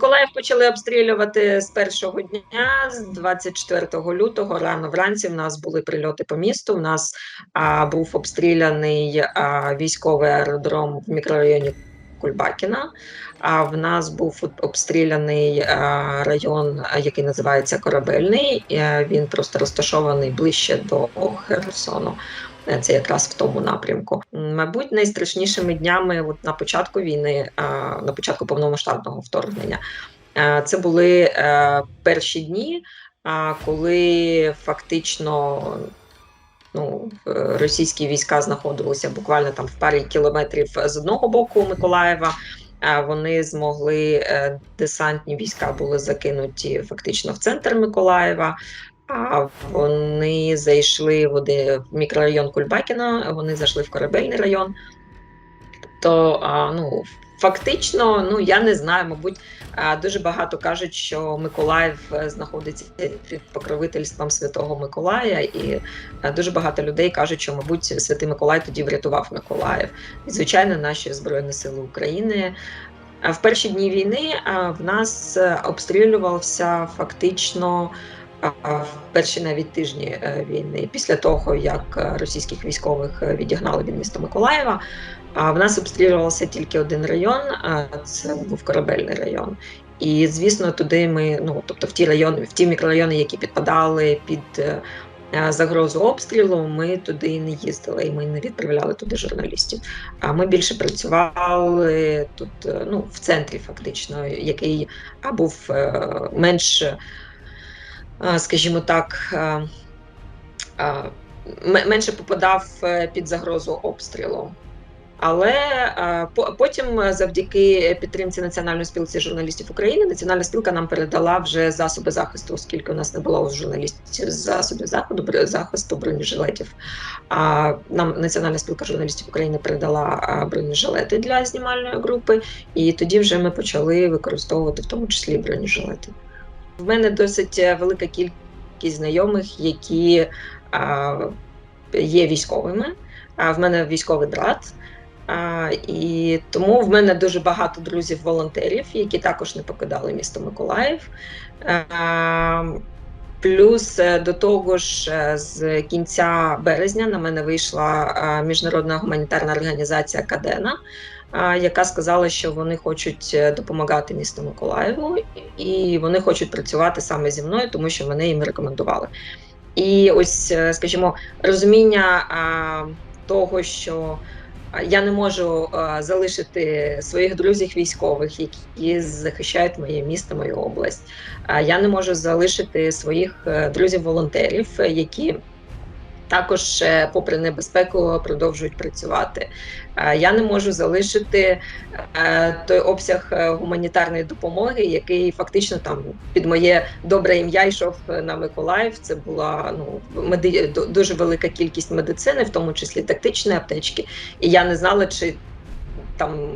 Миколаїв почали обстрілювати з першого дня, з 24 лютого. Рано вранці в нас були прильоти по місту. У нас а, був обстріляний а, військовий аеродром в мікрорайоні Кульбакіна. А в нас був обстріляний а, район, який називається Корабельний. Він просто розташований ближче до Херсону. Е, Це якраз в тому напрямку. Мабуть, найстрашнішими днями от на початку війни, на початку повномасштабного вторгнення, е, це були е, перші дні, коли фактично ну, е, російські війська знаходилися буквально там в парі кілометрів з одного боку Миколаєва. Вони змогли е, десантні війська були закинуті фактично в центр Миколаєва. А вони зайшли в мікрорайон Кульбакіна, вони зайшли в корабельний район. То а, ну, фактично, ну я не знаю, мабуть, дуже багато кажуть, що Миколаїв е, знаходиться під покровительством Святого Миколая, і е, дуже багато людей кажуть, що, мабуть, Святий Миколай тоді врятував Миколаїв. І, звичайно, наші Збройні Сили України. А В перші дні війни в нас е, обстрілювався фактично в перші навіть тижні е, війни, після того як е, російських військових е, відігнали від міста Миколаєва. А в нас обстрілювався тільки один район, це був корабельний район. І звісно, туди ми, ну тобто в ті райони, в ті мікрорайони, які підпадали під загрозу обстрілу, ми туди не їздили і ми не відправляли туди журналістів. А ми більше працювали тут, ну в центрі, фактично, який був менш, скажімо так. Менше попадав е, під загрозу обстрілу. Але потім, е, завдяки підтримці Національної спілки журналістів України, Національна спілка нам передала вже засоби захисту, оскільки у нас не було у журналістів засобів заходу захисту бронежилетів. А нам Національна спілка журналістів України передала бронежилети для знімальної групи, і тоді вже ми почали використовувати в тому числі бронежилети. В мене досить е, велика кількість знайомих, які а, є військовими. А в мене військовий брат. А, і тому в мене дуже багато друзів-волонтерів, які також не покидали місто Миколаїв. А, плюс е, до того ж, е, з кінця березня на мене вийшла міжнародна гуманітарна організація Кадена, яка сказала, що вони хочуть е, допомагати місту Миколаєву, і вони хочуть працювати саме зі мною, тому що мене їм рекомендували. І ось, е, скажімо, розуміння того, що я не можу залишити своїх друзів військових, які захищають моє місто, мою область. Я не можу залишити своїх е, друзів-волонтерів, е, які також, е, попри небезпеку, продовжують працювати. Е, Я не можу залишити е, той обсяг гуманітарної допомоги, який фактично там під моє добре ім'я йшов на Миколаїв. Це була ну меди... дуже велика кількість медицини, в тому числі тактичної аптечки. І я не знала, чи там,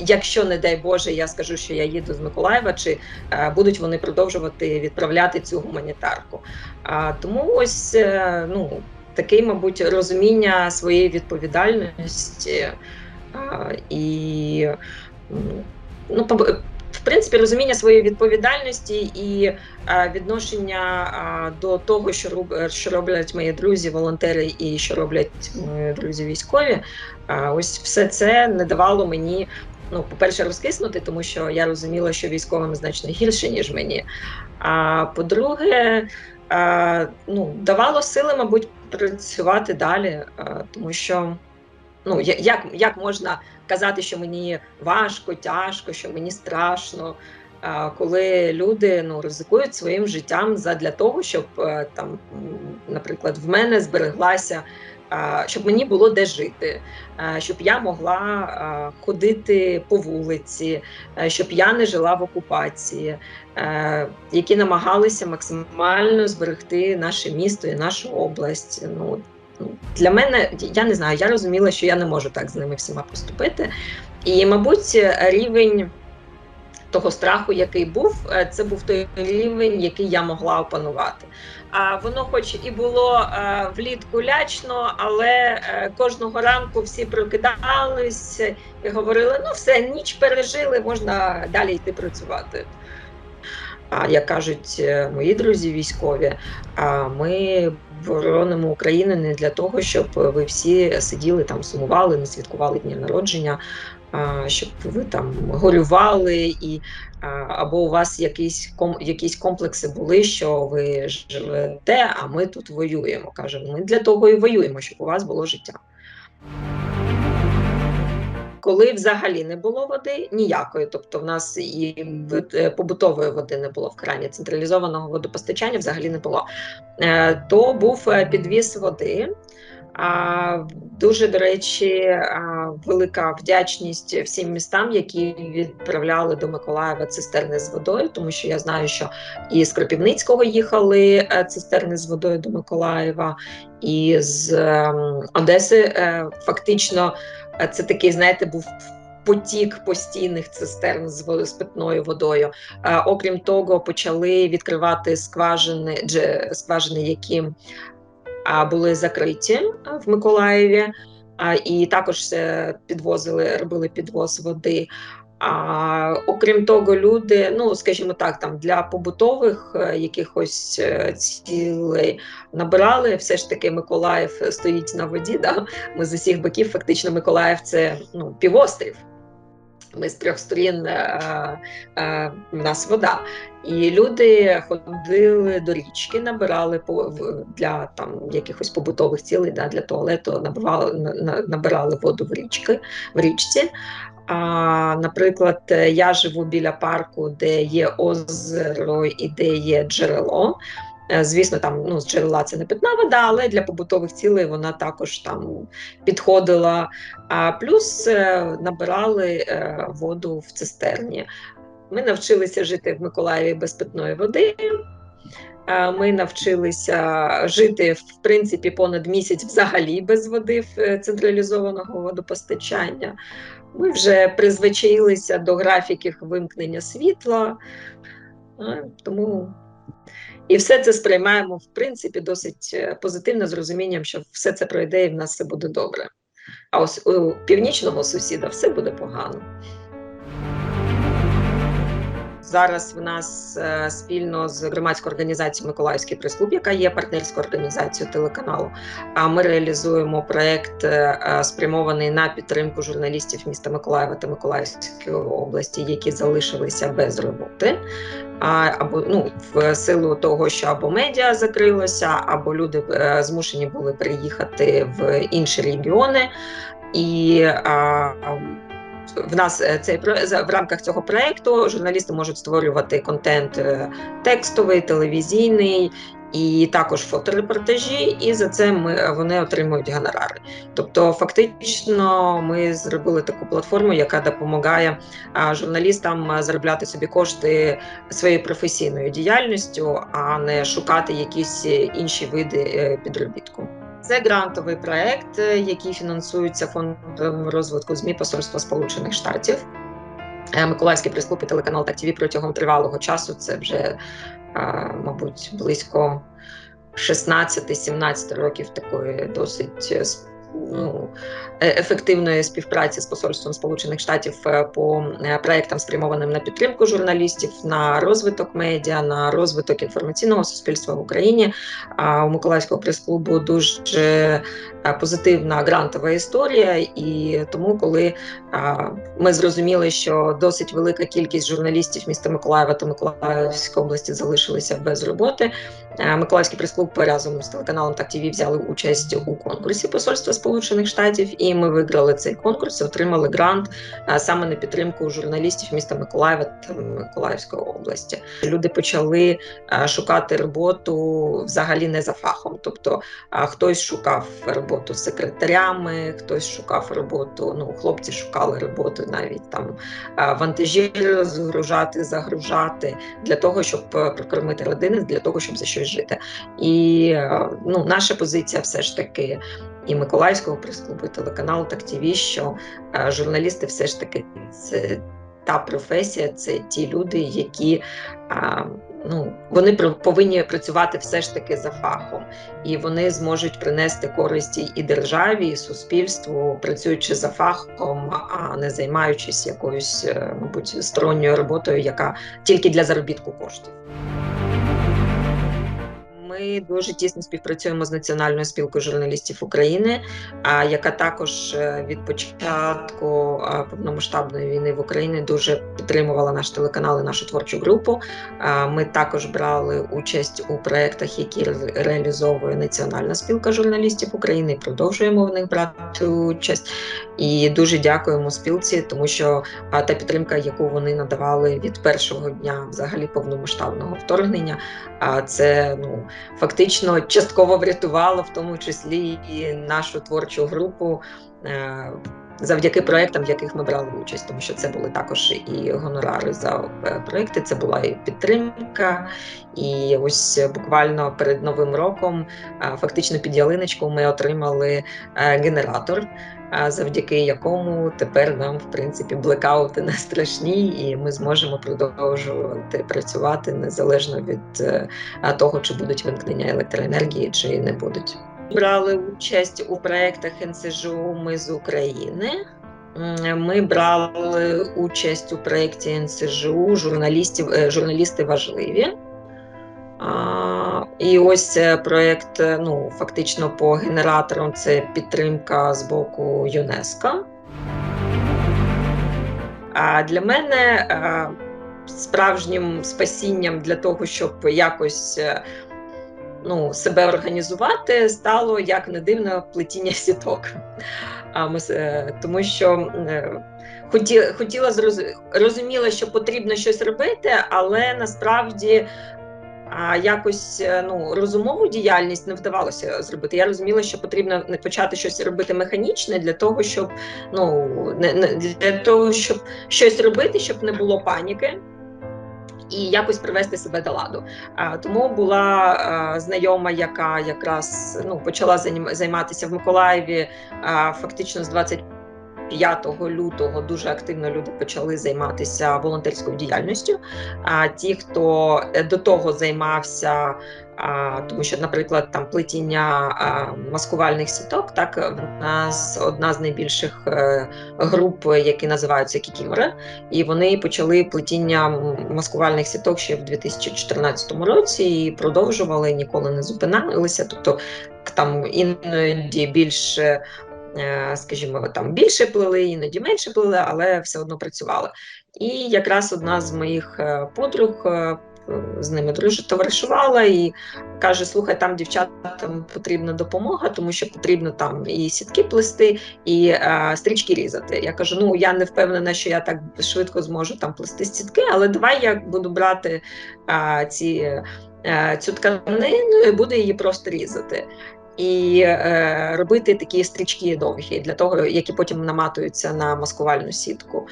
якщо не дай Боже, я скажу, що я їду з Миколаєва, чи е, будуть вони продовжувати відправляти цю гуманітарку. А тому ось е, ну таке, мабуть, розуміння своєї відповідальності і ну, в принципі, розуміння своєї відповідальності і відношення до того, що роб, що роблять мої друзі, волонтери, і що роблять мої друзі військові. Ось все це не давало мені. Ну, по-перше, розкиснути, тому що я розуміла, що військовим значно гірше, ніж мені. А по-друге, а, ну, давало сили, мабуть, працювати далі, тому що ну, як, як можна казати, що мені важко, тяжко, що мені страшно, коли люди ну, ризикують своїм життям задля того, щоб е, там, наприклад, в мене збереглася. Щоб мені було де жити, щоб я могла ходити по вулиці, щоб я не жила в окупації, які намагалися максимально зберегти наше місто і нашу область. Ну ну, для мене я не знаю, я розуміла, що я не можу так з ними всіма поступити. І, мабуть, рівень того страху, який був, е, це був той рівень, який я могла опанувати. А воно, хоч і було е, влітку лячно, але е, кожного ранку всі прокидались і говорили: ну все, ніч пережили, можна далі йти працювати. А як кажуть мої друзі військові, ми боронимо Україну не для того, щоб ви всі сиділи там, сумували, не святкували дні народження, щоб ви там горювали, і або у вас якісь ком, якісь комплекси були, що ви живете, а ми тут воюємо. Кажемо, ми для того і воюємо, щоб у вас було життя. Коли взагалі не було води, ніякої, тобто в нас і е, побутової води не було в крані, централізованого водопостачання взагалі не було, е, то був е, підвіз води. Дуже до речі, велика вдячність всім містам, які відправляли до Миколаєва цистерни з водою, тому що я знаю, що і з Кропівницького їхали цистерни з водою до Миколаєва, і з ем, Одеси фактично це такий, знаєте, був потік постійних цистерн з з питною водою. Окрім того, почали відкривати скважини, скважини, які були закриті в Миколаєві, і також е, підвозили, робили підвоз води. А окрім того, люди, ну скажімо так, там для побутових е, якихось е, цілей набирали. Все ж таки, Миколаїв стоїть на воді. Да? Ми з усіх боків, фактично, Миколаїв це ну, півострів. Ми з трьох сторін а, е, у нас вода, і люди ходили до річки, набирали для там якихось побутових цілей, да, для туалету набирали набирали воду в річки в річці. А, Наприклад, я живу біля парку, де є озеро і де є джерело. Е, звісно, там ну, з джерела це не питна вода, але для побутових цілей вона також там підходила. А плюс е, набирали е, воду в цистерні. Ми навчилися жити в Миколаєві без питної води. Ми навчилися жити в принципі понад місяць взагалі без води в централізованого водопостачання. Ми вже призвичаїлися до графіків вимкнення світла, тому і все це сприймаємо в принципі досить е, позитивно з розумінням, що все це пройде і в нас все буде добре. А ось у північного сусіда все буде погано. Зараз в нас е, спільно з громадською організацією Миколаївський прес-клуб, яка є партнерською організацією телеканалу. А ми реалізуємо проект е, спрямований на підтримку журналістів міста Миколаєва та Миколаївської області, які залишилися без роботи. Або ну в силу того, що або медіа закрилося, або люди е, змушені були приїхати в інші регіони і в нас е, цей в рамках цього проекту журналісти можуть створювати контент е, текстовий, телевізійний. І також фоторепортажі, і за це ми вони отримують гонорари. Тобто, фактично, ми зробили таку платформу, яка допомагає журналістам заробляти собі кошти своєю професійною діяльністю, а не шукати якісь інші види е, підробітку. Це грантовий проект, е, який фінансується фондом розвитку ЗМІ Посольства Сполучених Штатів. Е, Миколаївський прес-клуб і телеканал Так ТВ протягом тривалого часу. Це вже, е, мабуть, близько 16-17 років такої досить ефективної співпраці з посольством Сполучених Штатів е, по е, проектам, спрямованим на підтримку журналістів, на розвиток медіа, на розвиток інформаційного суспільства в Україні. А у Миколаївського прес-клубу дуже позитивна грантова історія, і тому, коли ми зрозуміли, що досить велика кількість журналістів міста Миколаєва та Миколаївської області залишилися без роботи. Миколаївський прес-клуб разом з телеканалом Так ТВ взяли участь у конкурсі посольства Сполучених Штатів, і ми виграли цей конкурс, отримали грант саме на підтримку журналістів міста Миколаєва та Миколаївської області. Люди почали шукати роботу взагалі не за фахом, тобто хтось шукав роботу з секретарями, хтось шукав роботу. Ну, хлопці шукали роботу навіть там вантажі розгружати, загружати для того, щоб прокормити родини, для того, щоб за щось жити. І ну, наша позиція все ж таки і Миколаївського прес-клубу, і телеканалу Так ТВ, що е, журналісти все ж таки це та професія це ті люди, які а, ну, вони повинні працювати все ж таки за фахом, і вони зможуть принести користі і державі, і суспільству, працюючи за фахом, а не займаючись якоюсь, е, мабуть, сторонньою роботою, яка тільки для заробітку коштів. Ми дуже тісно співпрацюємо з Національною спілкою журналістів України, яка також е, від початку повномасштабної війни в Україні дуже підтримувала наш телеканал і нашу творчу групу. Ми також брали участь у проєктах, які реалізовує Національна спілка журналістів України. і Продовжуємо в них брати участь. І дуже дякуємо спілці, тому що та підтримка, яку вони надавали від першого дня, взагалі повномасштабного вторгнення, це ну фактично частково врятувало, в тому числі і нашу творчу групу. Е, завдяки проектам, в яких ми брали участь, тому що це були також і гонорари за е, проекти, це була і підтримка. І ось буквально перед новим роком, е, фактично під ялиночку, ми отримали генератор завдяки якому тепер нам в принципі блекаути не страшні, і ми зможемо продовжувати працювати незалежно від е, того, чи будуть вимкнення електроенергії, чи не будуть. Брали участь у проєктах НСЖУ Ми з України. Ми брали участь у проєкті НСЖУ журналістів, е, журналісти важливі. І ось проєкт, е, ну, фактично по генераторам це підтримка з боку ЮНЕСКО. А для мене е, справжнім спасінням для того, щоб якось е, ну, себе організувати, стало як не дивно плетіння сіток. А ми, Тому що хотіла, хотіла розуміла, що потрібно щось робити, але насправді а якось е, ну розумову діяльність не вдавалося зробити. Я розуміла, що потрібно не почати щось робити механічне для того, щоб ну не для того, щоб щось робити, щоб не було паніки. І якось привести себе до ладу. Тому була знайома, яка якраз ну почала займатися в Миколаєві фактично з 20 5 лютого дуже активно люди почали займатися волонтерською діяльністю. А ті, хто е, до того займався, тому що, наприклад, там плетіння маскувальних сіток, так в нас одна з найбільших е, груп, які називаються Кікімори, і вони почали плетіння маскувальних сіток ще в 2014 році і продовжували ніколи не зупинялися. Тобто там іноді більше скажімо, там більше плели, іноді менше плели, але все одно працювали. І якраз одна з моїх е, подруг. Е, з ними дружить, товаришувала і каже: слухай, там дівчатам потрібна допомога, тому що потрібно там і сітки плести, і а, стрічки різати. Я кажу: ну я не впевнена, що я так швидко зможу там плести сітки, але давай я буду брати а, ці, цю тканину і буду її просто різати і е, робити такі стрічки довгі для того, які потім наматуються на маскувальну сітку.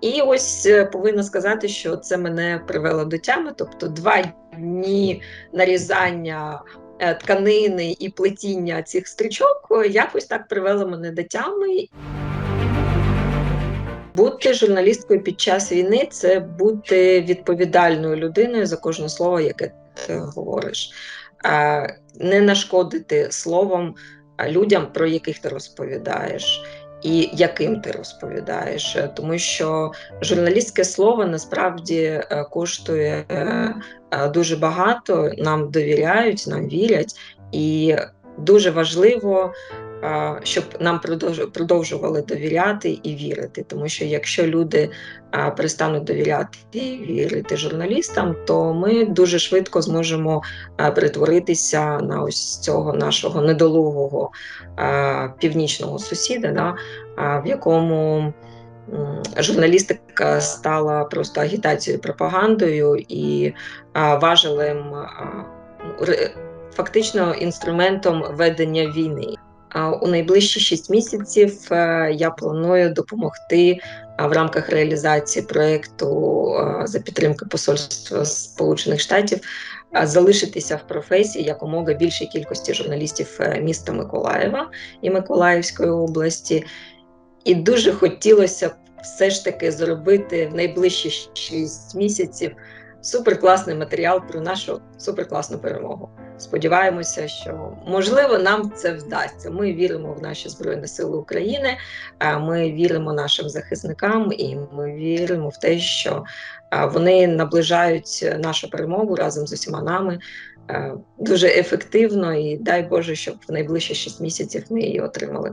І ось е, повинна сказати, що це мене привело до тями. Тобто, два дні нарізання е, тканини і плетіння цих стрічок якось так привело мене до тями. Бути журналісткою під час війни це бути відповідальною людиною за кожне слово, яке ти говориш не нашкодити словом людям, про яких ти розповідаєш. І яким ти розповідаєш, тому що журналістське слово насправді е, коштує е, е, дуже багато, нам довіряють, нам вірять, і дуже важливо щоб нам продовжували довіряти і вірити. Тому що якщо люди перестануть довіряти і вірити журналістам, то ми дуже швидко зможемо перетворитися на ось цього нашого недолугого північного сусіда, да, в якому Журналістика стала просто агітацією, пропагандою і важелем фактично інструментом ведення війни. У найближчі шість місяців е, я планую допомогти в рамках реалізації проєкту за підтримки Посольства Сполучених Штатів залишитися в професії якомога більшій кількості журналістів е, міста Миколаєва і Миколаївської області. І дуже хотілося б все ж таки зробити в найближчі 6 місяців суперкласний матеріал про нашу суперкласну перемогу. Сподіваємося, що можливо нам це вдасться. Ми віримо в наші збройні сили України. Ми віримо нашим захисникам, і ми віримо в те, що вони наближають нашу перемогу разом з усіма нами дуже ефективно. І дай Боже, щоб в найближчі 6 місяців ми її отримали.